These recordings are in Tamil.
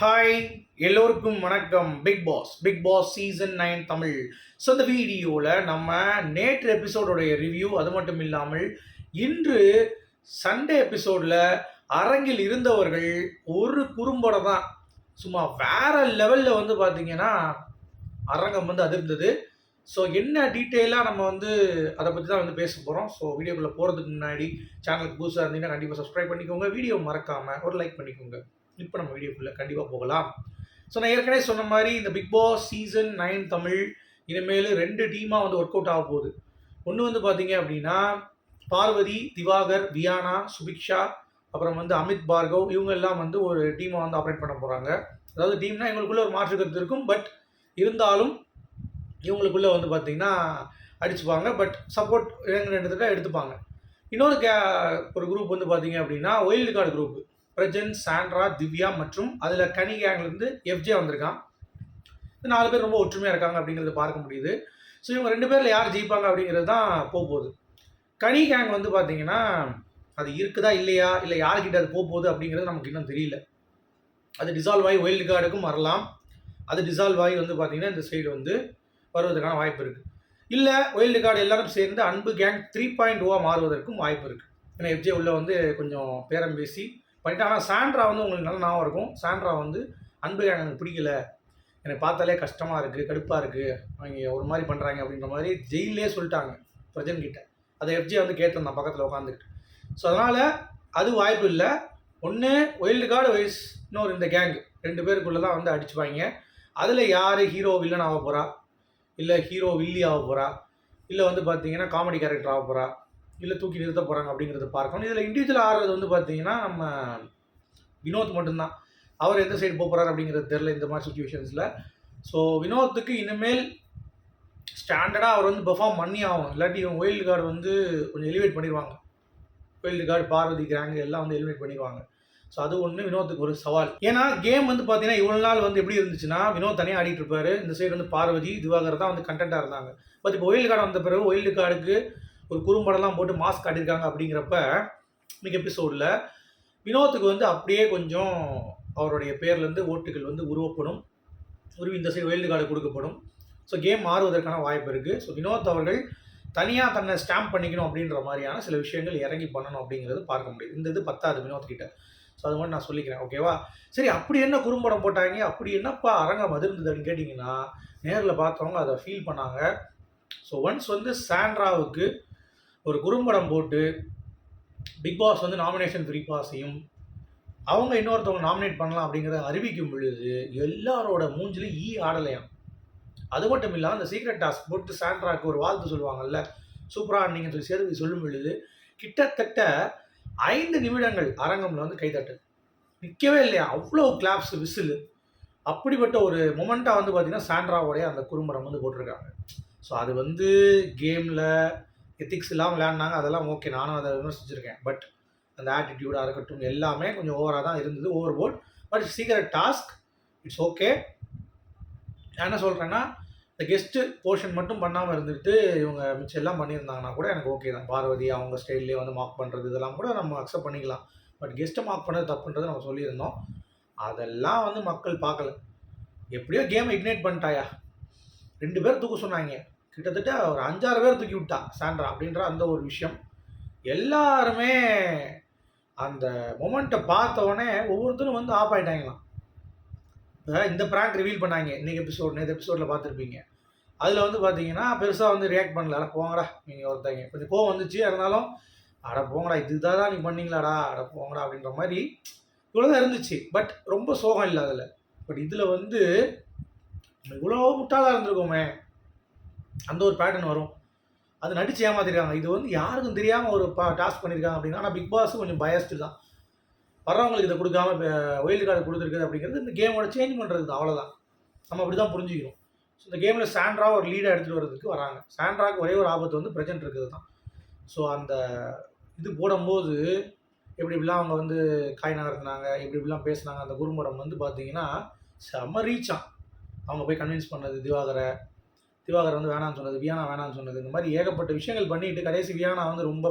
ஹாய் எல்லோருக்கும் வணக்கம். Big boss big boss season nine Tamil. So இந்த வீடியோவில் நம்ம நேற்று எபிசோடோடைய ரிவ்யூ அது மட்டும் இல்லாமல் இன்று சண்டே எபிசோடில் அரங்கில் இருந்தவர்கள் ஒரு குறும்படம் தான். சும்மா வேற லெவலில் வந்து பார்த்தீங்கன்னா அரங்கம் வந்து அதிர்ந்தது. ஸோ என்ன டீட்டெயிலாக நம்ம வந்து அதை பற்றி தான் வந்து பேச போகிறோம் ஸோ வீடியோக்குள்ளே போகிறதுக்கு முன்னாடி சேனலுக்கு புதுசாக இருந்தீங்கன்னா கண்டிப்பாக சப்ஸ்கிரைப் பண்ணிக்கோங்க. வீடியோ மறக்காமல் ஒரு லைக் பண்ணிக்கோங்க. இப்போ நம்ம வீடியோக்குள்ளே கண்டிப்பாக போகலாம். ஸோ நான் ஏற்கனவே சொன்ன மாதிரி இந்த big boss season nine Tamil இனிமேல் ரெண்டு டீமாக வந்து ஒர்க் அவுட் ஆக போகுது. ஒன்று வந்து பார்த்தீங்க அப்படின்னா பார்வதி திவாகர் வியானா சுபிக்ஷா அப்புறம் வந்து அமித் பார்கவ் இவங்க எல்லாம் வந்து ஒரு டீமை வந்து ஆப்ரேட் பண்ண போகிறாங்க அதாவது டீம்னா எங்களுக்குள்ள ஒரு மாற்று கருத்து இருக்கும். பட் இருந்தாலும் இவங்களுக்குள்ளே வந்து பார்த்திங்கன்னா அடிச்சுப்பாங்க. பட் சப்போர்ட் எங்க எடுத்துக்கிட்டால் எடுத்துப்பாங்க. இன்னொரு கே ஒரு குரூப் வந்து பார்த்தீங்க அப்படின்னா wild card group Prajan Sandra Divya மற்றும் அதில் கனி கேங்லேருந்து எஃப்ஜே வந்திருக்கான். இந்த நாலு பேர் ரொம்ப ஒற்றுமையாக இருக்காங்க அப்படிங்கிறத பார்க்க முடியுது. ஸோ இவங்க ரெண்டு பேரில் யார் ஜெயிப்பாங்க அப்படிங்கிறது தான் போக போகுது. கனி கேங் வந்து பார்த்தீங்கன்னா அது இருக்குதா இல்லையா? இல்லை யார்கிட்ட அது போக போகுது அப்படிங்கிறது நமக்கு இன்னும் தெரியல. அது டிசால்வ் ஆகி ஒயில்டு கார்டுக்கும் வரலாம். அது டிசால்வ் ஆகி வந்து பார்த்தீங்கன்னா இந்த சைடு வந்து வருவதற்கான வாய்ப்பு இருக்குது இல்லை ஒயில்டு கார்டு எல்லாரும் சேர்ந்து அன்பு கேங் த்ரீ பாயிண்ட் ஓவாக மாறுவதற்கும் வாய்ப்பு இருக்குது ஏன்னா எஃப்ஜே உள்ள வந்து கொஞ்சம் பேரம் பேசி பண்ணிட்டு ஆனால் சாண்ட்ரா வந்து உங்களுக்கு நல்ல ஞாபகம் இருக்கும். சாண்ட்ரா வந்து அன்பு எனக்கு பிடிக்கல. எனக்கு பார்த்தாலே கஷ்டமாக இருக்குது கடுப்பாக இருக்குது அவங்க ஒரு மாதிரி பண்ணுறாங்க அப்படின்ற மாதிரி ஜெயிலே சொல்லிட்டாங்க பிரஜன் கிட்ட. அதை எஃப்ஜி வந்து கேட்டிருந்தான் பக்கத்தில் உட்காந்துக்கிட்டு ஸோ அதனால் அது வாய்ப்பு இல்லை. ஒன்று ஒயில்டு கார்டு வைஸ் இன்னொரு இந்த கேங் ரெண்டு பேருக்குள்ளே தான் வந்து அடிச்சுப்பாங்க. அதில் யார் ஹீரோ வில்லன் ஆக போகிறா இல்லை ஹீரோ வில்லி ஆக போகிறா இல்லை வந்து பார்த்தீங்கன்னா காமெடி கேரக்டர் ஆக போகிறா இல்லை தூக்கி நிறுத்த போகிறாங்க அப்படிங்கிறத பார்க்கணும். இதில் இண்டிவிஜுவல் ஆடுறது வந்து பார்த்தீங்கன்னா நம்ம வினோத் மட்டும்தான். அவர் எந்த சைடு போக போகிறார் அப்படிங்கிறது தெரில இந்த மாதிரி சுச்சுவேஷன்ஸில் ஸோ வினோத்துக்கு இனிமேல் ஸ்டாண்டர்டாக அவர் வந்து பெர்ஃபார்ம் பண்ணி ஆகும் இல்லாட்டி இவன் ஒயில்டு கார்டு வந்து கொஞ்சம் எலிவேட் பண்ணிடுவாங்க. ஒயில்டு கார்டு பார்வதி கிராங்கு எல்லாம் வந்து எலிவேட் பண்ணிடுவாங்க. ஸோ அது ஒன்று வினோத்துக்கு ஒரு சவால். ஏன்னா கேம் வந்து பார்த்தீங்கன்னா இவ்வளோ நாள் வந்து எப்படி இருந்துச்சுன்னா வினோத் தனியாக ஆடிட்டு இருப்பாரு. இந்த சைடு வந்து பார்வதி திவாகர் தான் வந்து கண்டென்ட்டாக இருந்தாங்க. பட் இப்போ ஒயில்டு கார்டு வந்த பிறகு ஒயில்டு கார்டுக்கு ஒரு குறும்படம்லாம் போட்டு மாஸ்க் காட்டியிருக்காங்க அப்படிங்கிறப்ப இன்னைக்கு எபிசோடில் வினோத்துக்கு வந்து அப்படியே கொஞ்சம் அவருடைய பேர்லேருந்து ஓட்டுகள் வந்து உருவப்படும். உருவி இந்த சைடு வெயில்டு கார்டு கொடுக்கப்படும். ஸோ கேம் மாறுவதற்கான வாய்ப்பு இருக்குது ஸோ வினோத் அவர்கள் தனியாக தன்னை ஸ்டாம்ப் பண்ணிக்கணும் அப்படின்ற மாதிரியான சில விஷயங்கள் இறங்கி பண்ணணும் அப்படிங்கிறது பார்க்க முடியுது. இந்த இது பத்தாது வினோத் கிட்ட. ஸோ அது மாதிரி நான் சொல்லிக்கிறேன். ஓகேவா சரி அப்படி என்ன குறும்படம் போட்டாங்க? அப்படி என்னப்பா அரங்கம் அதிர்ந்தது அப்படின்னு கேட்டிங்கன்னா நேரில் பார்த்தவங்க அதை ஃபீல் பண்ணாங்க. ஸோ ஒன்ஸ் வந்து சாண்ட்ராவுக்கு ஒரு குறும்படம் போட்டு பிக் பாஸ் வந்து நாமினேஷன் ஃப்ரீ பாஸையும் அவங்க இன்னொருத்தவங்க நாமினேட் பண்ணலாம் அப்படிங்கிறத அறிவிக்கும் பொழுது எல்லாரோட மூஞ்சிலும் ஈ ஆடலையாம். அது மட்டும் இல்லாமல் அந்த சீக்ரெட் டாஸ்க் போட்டு சாண்ட்ராக்கு ஒரு வாழ்த்து சொல்லுவாங்கல்ல சூப்பராக நீங்கள் சொல்லி சேர்ந்து சொல்லும் பொழுது கிட்டத்தட்ட ஐந்து நிமிடங்கள் அரங்கம்ல வந்து கைதட்டு. நிற்கவே இல்லையா? அவ்வளோ கிளாப்ஸ் விசில் அப்படிப்பட்ட ஒரு மொமெண்ட்டாக வந்து பார்த்தீங்கன்னா சாண்ட்ராவோடைய அந்த குறும்படம் வந்து போட்டிருக்காங்க. ஸோ அது வந்து கேமில் எத்திக்ஸ் இல்லாமல் விளையாடினாங்க அதெல்லாம் ஓகே நானும் அதை விமர்சிச்சிருக்கேன். பட் அந்த ஆட்டிடியூடாக இருக்கட்டும் எல்லாமே கொஞ்சம் ஓவராக தான் இருந்தது ஓவர் போர்ட் பட் சீக்கிரம் டாஸ்க் இட்ஸ் ஓகே நான் என்ன சொல்கிறேன்னா இந்த கெஸ்ட்டு போர்ஷன் மட்டும் பண்ணாமல் இருந்துட்டு இவங்க மிச்சம் எல்லாம் பண்ணியிருந்தாங்கன்னா கூட எனக்கு ஓகே தான். பார்வதி அவங்க ஸ்டைல்லே வந்து மார்க் பண்ணுறது இதெல்லாம் கூட நம்ம அக்செப்ட் பண்ணிக்கலாம். பட் கெஸ்ட்டை மார்க் பண்ணது தப்புன்றது நம்ம சொல்லியிருந்தோம். அதெல்லாம் வந்து மக்கள் பார்க்கல. எப்படியோ கேம் இக்னேட் பண்ணிட்டாயா? ரெண்டு பேர் தூக்க சொன்னாங்க. கிட்டத்தட்ட ஒரு அஞ்சாறு பேர் தூக்கி விட்டா சாண்ட்ரா அப்படின்ற அந்த ஒரு விஷயம். எல்லாருமே அந்த மொமெண்ட்டை பார்த்த உடனே ஒவ்வொருத்தரும் வந்து ஆஃப் ஆகிட்டாங்களாம் இந்த ப்ராங்க் ரிவீல் பண்ணாங்க. இன்னைக்கு எபிசோட் நேற்று எபிசோடில் பார்த்துருப்பீங்க. அதில் வந்து பார்த்தீங்கன்னா பெருசாக வந்து ரியாக்ட் பண்ணல. அட போங்கடா நீங்கள் ஒருத்தங்க. கொஞ்சம் கோவம் வந்துச்சு. இருந்தாலும் அட போங்கடா இதுதான் தான் நீ பண்ணீங்களாடா? அட போங்கடா அப்படின்ற மாதிரி இவ்வளோதான் இருந்துச்சு. பட் ரொம்ப சோகம் இல்லை அதில். பட் இதில் வந்து இவ்வளோ முட்டாளாக இருந்திருக்கோமே. அந்த ஒரு பேட்டர்ன் வரும். அது நடிச்சு ஏமாத்திருக்காங்க. இது வந்து யாருக்கும் தெரியாமல் ஒரு பா டாஸ்க் பண்ணியிருக்காங்க அப்படின்னா ஆனால் பிக் பாஸ் கொஞ்சம் பயஸ்டு தான். வர்றவங்களுக்கு இதை கொடுக்காம ஒயில்டு கார்டு கொடுத்துருக்குது அப்படிங்கிறது இந்த கேமோட சேஞ்ச் பண்ணுறது தான். அவ்வளோதான் நம்ம அப்படி தான் புரிஞ்சுக்கிறோம். ஸோ இந்த கேமில் சாண்ட்ரா ஒரு லீடாக எடுத்துகிட்டு வர்றதுக்கு வராங்க. சாண்ட்ராவுக்கு ஒரே ஒரு ஆபத்து வந்து பிரச்சனை இருக்குது தான். ஸோ அந்த இது போடும்போது எப்படி இப்படிலாம் அவங்க வந்து காய் நகர்த்தினாங்க எப்படி இப்படிலாம் பேசுனாங்க அந்த குறும்படம் வந்து பார்த்தீங்கன்னா செம்ம ரீச்சான் அவங்க போய் கன்வின்ஸ் பண்ணது திவாகரை திவாகர் வந்து வேணான்னு சொன்னது வியானா வேணாம்னு சொன்னது இந்த மாதிரி ஏகப்பட்ட விஷயங்கள் பண்ணிட்டு கடைசி வியானா வந்து ரொம்ப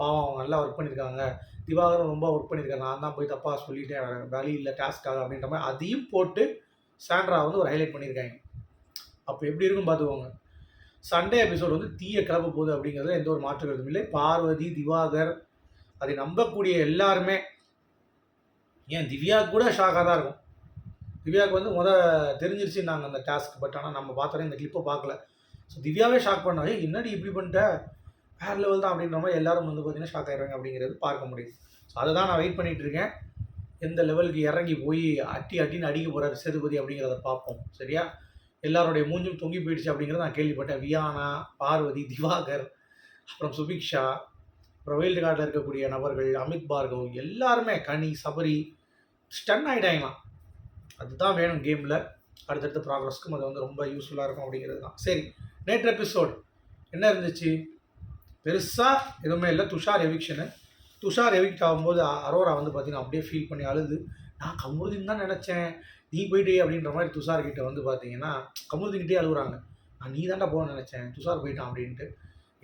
பாவம் அவங்க நல்லா ஒர்க் பண்ணியிருக்காங்க திவாகரும் ரொம்ப ஒர்க் பண்ணியிருக்காங்க நான் தான் போய் தப்பாக சொல்லிட்டேன். வேலி இல்லை டாஸ்க்காக அப்படின்ற மாதிரி அதையும் போட்டு சாண்ட்ரா வந்து ஒரு ஹைலைட் பண்ணியிருக்காங்க அப்போ எப்படி இருக்கும் பார்த்துக்கோங்க. சண்டே எபிசோட் வந்து தீய கிளப்ப போகுது அப்படிங்கிறது எந்த ஒரு மாற்று கருத்தும் இல்லை. பார்வதி திவாகர் அதை நம்பக்கூடிய எல்லாருமே ஏன் திவ்யா கூட ஷாக்காக தான் இருக்கும். திவ்யாவுக்கு வந்து முத தெரிஞ்சிருச்சு நாங்கள் அந்த டாஸ்க் பட் ஆனால் நம்ம பார்த்தோன்னே இந்த கிளிப்பை பார்க்கல. ஸோ திவ்யாவே ஷாக் பண்ணோம் என்னடி இப்படி பண்ணிட்ட? வேறு லெவல் தான் அப்படின்ற மாதிரி எல்லாரும் வந்து பார்த்தீங்கன்னா ஷாக் ஆயிடுறாங்க அப்படிங்கிறது பார்க்க முடியுது. ஸோ அதை தான் நான் வெயிட் பண்ணிட்டு இருக்கேன். எந்த லெவலுக்கு இறங்கி போய் அட்டி அட்டின்னு அடிக்க போகிறாரு சேதுபதி அப்படிங்கிறத பார்ப்போம். சரியா? எல்லாருடைய மூஞ்சும் தொங்கி போயிடுச்சு அப்படிங்கிறத நான் கேள்விப்பட்டேன். வியானா பார்வதி திவாகர் அப்புறம் சுபிக்ஷா அப்புறம் வெயில்டு கார்டில் இருக்கக்கூடிய நபர்கள் அமித் பார்கவ் எல்லாருமே கனி சபரி ஸ்டன் ஆகிட்டாங்களாம் அதுதான் வேணும் கேமில் அடுத்தடுத்த ப்ராக்ரஸ்க்கும் அது வந்து ரொம்ப யூஸ்ஃபுல்லாக இருக்கும் அப்படிங்கிறது தான். சரி நேற்று எபிசோட் என்ன இருந்துச்சு? பெருசாக எதுவுமே இல்லை. துஷார் எவிக்ஷனு துஷார் எவிக்ட் ஆகும்போது அரோரா வந்து பார்த்தீங்கன்னா அப்படியே ஃபீல் பண்ணி அழுது. நான் கமுருதின் தான் நினச்சேன். நீ போயிட்டே அப்படின்ற மாதிரி துஷார் கிட்டே வந்து பார்த்தீங்கன்னா கமருதீன்கிட்டே அழுகுறாங்க. நான் நீ தாண்டா போக நினச்சேன். துஷார் போயிட்டான் அப்படின்ட்டு.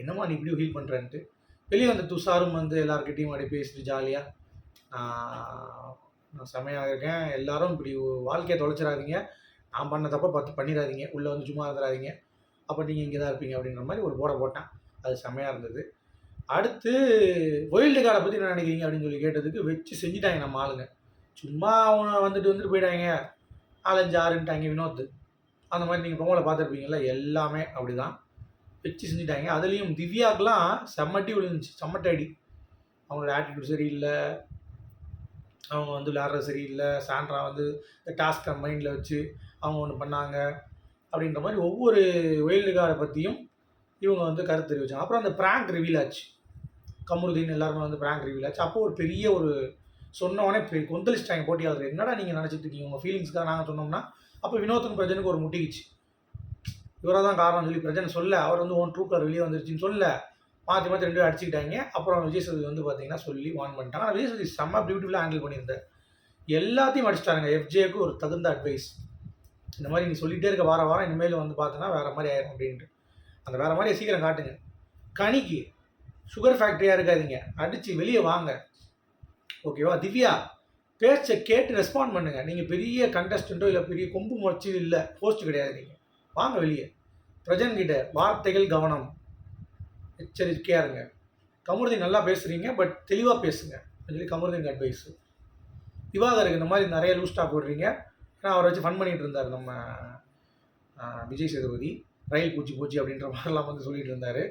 என்னம்மா நீ இப்படி ஃபீல் பண்ணுறேன்ட்டு வெளியே வந்த துஷாரும் வந்து எல்லாருக்கிட்டையும் அப்படியே பேசிட்டு ஜாலியாக நான் செமையாக இருக்கேன். எல்லாரும் இப்படி வாழ்க்கையை தொலைச்சிடாதீங்க. நான் பண்ண தப்ப பார்த்து பண்ணிடாதீங்க. உள்ளே வந்து சும்மா இருந்துடாதீங்க. அப்போ நீங்கள் இங்கே தான் இருப்பீங்க அப்படின்ற மாதிரி ஒரு போட போட்டேன். அது செமையாக இருந்தது. அடுத்து ஒயில்டு கார்டை பற்றி என்ன நினைக்கிறீங்க அப்படின்னு சொல்லி கேட்டதுக்கு வச்சு செஞ்சுட்டாங்க நம்ம ஆளுங்க. சும்மா அவங்க வந்துட்டு வந்துட்டு போயிட்டாங்க. நாலஞ்சு ஆறுன்ட்டாங்க வினோத் அந்த மாதிரி நீங்கள் பொங்கலை பார்த்துருப்பீங்கல்ல எல்லாமே அப்படி தான் வச்சு செஞ்சுட்டாங்க. அதுலேயும் திவ்யாக்கெலாம் செம்மட்டி விழுந்துச்சு. செம்மட்ட அடி. அவங்களோட ஆட்டிடியூட் சரியில்லை. அவங்க வந்து விளையாடுறது சரியில்லை. சாண்ட்ரா வந்து இந்த டாஸ்க்கை மைண்டில் வச்சு அவங்க ஒன்று பண்ணாங்க. அப்படின்ற மாதிரி ஒவ்வொரு ஒயில்டு கார்டை பற்றியும் இவங்க வந்து கருத்து தெரிவிச்சாங்க. அப்புறம் அந்த ப்ராங்க் ரிவீல் ஆச்சு. கமருதீன் எல்லாருமே வந்து ப்ராங்க் ரிவீல் ஆச்சு. அப்போ ஒரு பெரிய ஒரு சொன்ன உடனே கொந்தளிச்சிட்டாங்க போட்டியாளர். என்னடா நீங்கள் நினச்சிட்டு இருக்கீங்க? உங்கள் ஃபீலிங்ஸ்க்காக நாங்கள் சொன்னோம்னா? அப்போ வினோத்துக்கும் பிரஜனுக்கு ஒரு முட்டிக்குச்சு. இவராக தான் காரணம் சொல்லி பிரஜன் சொல்ல. அவர் வந்து ஒன் ட்ரூ கார் வெளியே வந்துருச்சுன்னு சொல்ல. மாற்றி மாற்றி ரெண்டு பேரும் அடிச்சுக்கிட்டாங்க. அப்புறம் விஜய் சேதுபதி வந்து பார்த்தீங்கன்னா சொல்லி வான் பண்ணிட்டாங்க. ஆனால் விஜய் சேதுபதி செம்ம பியூட்டிஃபுல்லாக ஹேண்டில் பண்ணியிருந்தார். எல்லாத்தையும் அடிச்சிட்டாங்க எஃப்ஜேக்கு ஒரு தகுந்த அட்வைஸ் இந்த மாதிரி நீ சொல்லிகிட்டே இருக்க வார வாரம் இனிமேல் வந்து பார்த்தோன்னா வேறு மாதிரி ஆயிரும் அப்படின்ட்டு. அந்த வேறு மாதிரி சீக்கிரம் காட்டுங்க. கனிக்கு சுகர் ஃபேக்ட்ரியாக இருக்காதீங்க. அடித்து வெளியே வாங்க. ஓகேவா திவ்யா பேச்சை கேட்டு ரெஸ்பாண்ட் பண்ணுங்கள் நீங்கள் பெரிய கண்டஸ்டண்ட்டோ இல்லை பெரிய கொம்பு முளைச்சி இல்லை போஸ்ட் கிடையாது நீங்கள் வாங்க வெளியே. பிரஜன்கிட்ட வார்த்தைகள் கவனம். எச்சரிக்கையாக இருங்க கமருதி நல்லா பேசுகிறீங்க பட் தெளிவாக பேசுங்க. அப்படின்னு சொல்லி கமருதிங்க அட்வைஸு திவாகருக்கு இந்த மாதிரி நிறைய லூஸ்டாக போடுறீங்க. ஏன்னா அவரை வச்சு ஃபன் பண்ணிகிட்டு இருந்தார் நம்ம விஜய் சேதுபதி ரயில் பூச்சி பூச்சி அப்படின்ற மாதிரிலாம் வந்து சொல்லிட்டு இருந்தார்.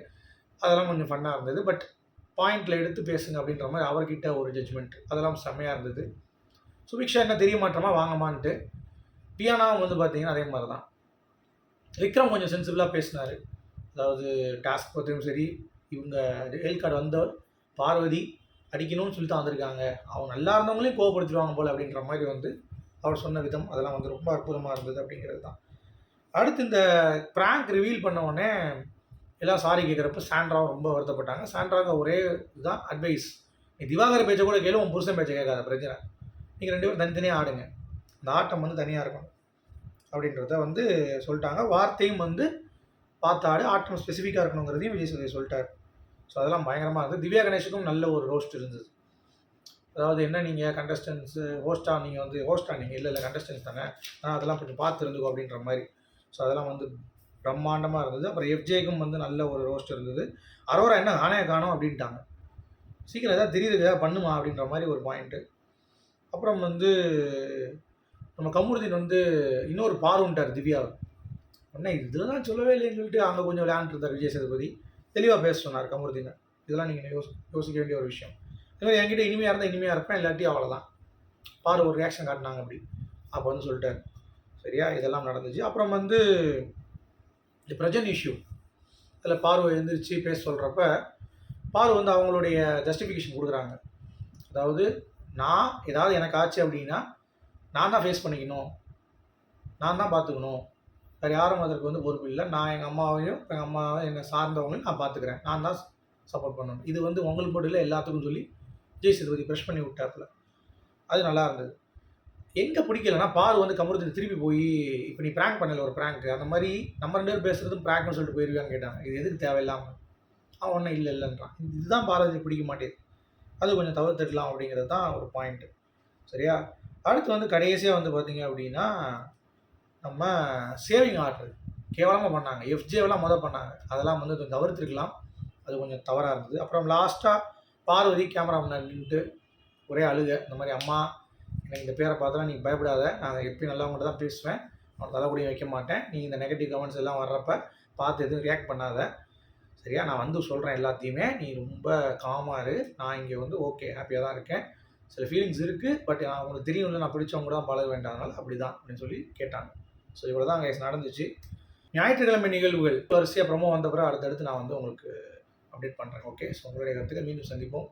அதெல்லாம் கொஞ்சம் ஃபன்னாக இருந்தது. பட் பாயிண்டில் எடுத்து பேசுங்க அப்படின்ற மாதிரி அவர்கிட்ட ஒரு ஜட்ஜ்மெண்ட் அதெல்லாம் செம்மையாக இருந்தது. சுபிக்ஷா என்ன தெரிய மாட்டோமா வாங்கம்மான்ட்டு. பியானாவும் வந்து பார்த்தீங்கன்னா அதே மாதிரி தான் விக்ரம் கொஞ்சம் சென்சிபிளாக பேசினார். அதாவது டாஸ்க் பற்றியும் சரி இவங்க ரெயில் கார்டு வந்தவர் பார்வதி அடிக்கணும்னு சொல்லி தான் வந்திருக்காங்க. அவங்க நல்லா இருந்தவங்களையும் கோவப்படுத்திடுவாங்க போல் அப்படின்ற மாதிரி வந்து அவர் சொன்ன விதம் அதெல்லாம் வந்து ரொம்ப அற்புதமாக இருந்தது அப்படிங்கிறது தான். அடுத்து இந்த ப்ராங்க் ரிவீல் பண்ண உடனே எல்லாம் சாரி கேட்குறப்ப சாண்ட்ராவும் ரொம்ப வருத்தப்பட்டாங்க. சாண்ட்ராவுக்கு ஒரே இதுதான் அட்வைஸ் நீ திவாகர் பேச்சை கூட கேளு உன் புருஷன் பேச்சை கேட்காத பிரச்சனை. நீங்கள் ரெண்டு பேரும் தனித்தனியாக ஆடுங்க. இந்த ஆட்டம் வந்து தனியாக இருக்கும் அப்படின்றத வந்து சொல்லிட்டாங்க. வார்த்தையும் வந்து பார்த்து ஆட்டம் ஸ்பெசிஃபிக்காக இருக்கணுங்கிறதையும் விஜய் சேதுபதி சொல்லிட்டார். ஸோ அதெல்லாம் பயங்கரமாக இருந்தது. திவ்யா கணேஷுக்கும் நல்ல ஒரு ரோஸ்ட் இருந்தது. அதாவது என்ன நீங்கள் கண்டஸ்டன்ஸு ஹோஸ்ட்டாக நீங்கள் வந்து ஹோஸ்ட்டாக நீங்கள் இல்லை இல்லை கண்டஸ்டன்ஸ் தானே? ஆனால் அதெல்லாம் கொஞ்சம் பார்த்து இருந்துக்கோ அப்படின்ற மாதிரி. ஸோ அதெல்லாம் வந்து பிரம்மாண்டமாக இருந்தது. அப்புறம் எஃப்ஜேக்கும் வந்து நல்ல ஒரு ரோஸ்ட் இருந்தது. அரோரா என்ன ஆணையை காணும் அப்படின்ட்டாங்க. சீக்கிரம் ஏதாவது தெரியுது ஏதாவது பண்ணுமா அப்படின்ற மாதிரி ஒரு பாயிண்ட்டு அப்புறம் வந்து நம்ம கமுருதீன் வந்து இன்னொரு பார்வுன்ட்டார் திவ்யாவை. உடனே இதெல்லாம் சொல்லவே இல்லைன்னு சொல்லிட்டு அங்கே கொஞ்சம் விளையாண்டுட்டு இருந்தார் விஜய் சேதுபதி. தெளிவாக பேச சொன்னார் கமுருதீனை இதெல்லாம் நீங்கள் யோசி யோசிக்க வேண்டிய ஒரு விஷயம். இது என்கிட்ட இனிமையாக இருந்தால் இனிமையாக இருப்பேன் இல்லாட்டி அவ்வளோதான் பாரு ஒரு ரியாக்ஷன் காட்டினாங்க அப்படி. அப்போ வந்து சொல்லிட்டார். சரியா? இதெல்லாம் நடந்துச்சு. அப்புறம் வந்து இந்த பிரஜன் இஷ்யூ அதில் பார்வை எழுந்திரிச்சு பேச சொல்கிறப்ப பார்வை வந்து அவங்களுடைய ஜஸ்டிஃபிகேஷன் கொடுக்குறாங்க. அதாவது நான் ஏதாவது எனக்கு ஆச்சு அப்படின்னா நான் தான் ஃபேஸ் பண்ணிக்கணும். நான் தான் பார்த்துக்கணும். வேறு யாரும் அதற்கு வந்து பொறுப்பு இல்லை. நான் எங்கள் அம்மாவையும் எங்கள் அம்மா என்னை சார்ந்தவங்களையும் நான் பார்த்துக்கிறேன். நான் தான் சப்போர்ட் பண்ணணும். இது வந்து உங்களுக்கு மட்டும் இல்லை எல்லாத்துக்கும் சொல்லி ஜெய் சேதுபதி ப்ரெஷ் பண்ணி விட்டாப்புல. அது நல்லா இருந்தது. எங்கே பிடிக்கலன்னா பார் வந்து கமருதீன் திருப்பி போய் இப்போ நீ ப்ராங்க் பண்ணல ஒரு ப்ராங்க் அந்த மாதிரி நம்ம ரெண்டு பேர் பேசுகிறதும் ப்ராங்க்னு சொல்லிட்டு போயிருவியான்னு கேட்டாங்க. இது எதுக்கு தேவையில்லாமல் அவன் ஒன்றும் இல்லை இல்லைன்றான். இதுதான் பாரதி பிடிக்க மாட்டேது. அது கொஞ்சம் தவிர்த்துடலாம் அப்படிங்கிறது தான் ஒரு பாயிண்ட்டு சரியா? அடுத்து வந்து கடைசியாக வந்து பார்த்தீங்க அப்படின்னா நம்ம சேவிங் ஆர்டர் கேவலமாக பண்ணாங்க. எஃப்ஜேவெலாம் மொதல் பண்ணாங்க. அதெல்லாம் வந்து கொஞ்சம் தவிர்த்துருக்கலாம். அது கொஞ்சம் தவறாக இருந்தது. அப்புறம் லாஸ்ட்டாக பார்வதி கேமரா முன்னாடி நின்றுட்டு ஒரே அழுக. இந்த மாதிரி அம்மா எனக்கு இந்த பேரை பார்த்தா நீ பயப்படாத. நான் எப்பயும் நல்லவங்கள்ட்ட தான் பேசுவேன். அவன் தலைப்படியும் வைக்க மாட்டேன். நீ இந்த நெகட்டிவ் கமெண்ட்ஸ் எல்லாம் வர்றப்ப பார்த்து எதுவும் ரியாக்ட் பண்ணாத. சரியா? நான் வந்து சொல்கிறேன் எல்லாத்தையுமே. நீ ரொம்ப காமாக இரு. நான் இங்கே வந்து ஓகே ஹாப்பியாக தான் இருக்கேன். சில ஃபீலிங்ஸ் இருக்குது பட் நான் உங்களுக்கு தெரியும்ல நான் பிடிச்சவங்க கூட தான் பழக வேண்டாதனால அப்படி தான் அப்படின்னு சொல்லி கேட்டாங்க. ஸோ இவ்வளோ தான் கேஸ் நடந்துச்சு. ஞாயிற்றுக்கிழமை நிகழ்வுகள். வரிசையாக ப்ரமோ வந்த பிறகு அடுத்தடுத்து நான் வந்து உங்களுக்கு அப்டேட் பண்ணுறேன் ஓகே ஸோ உங்களுடைய கருத்துக்கள் மீண்டும் சந்திப்போம்.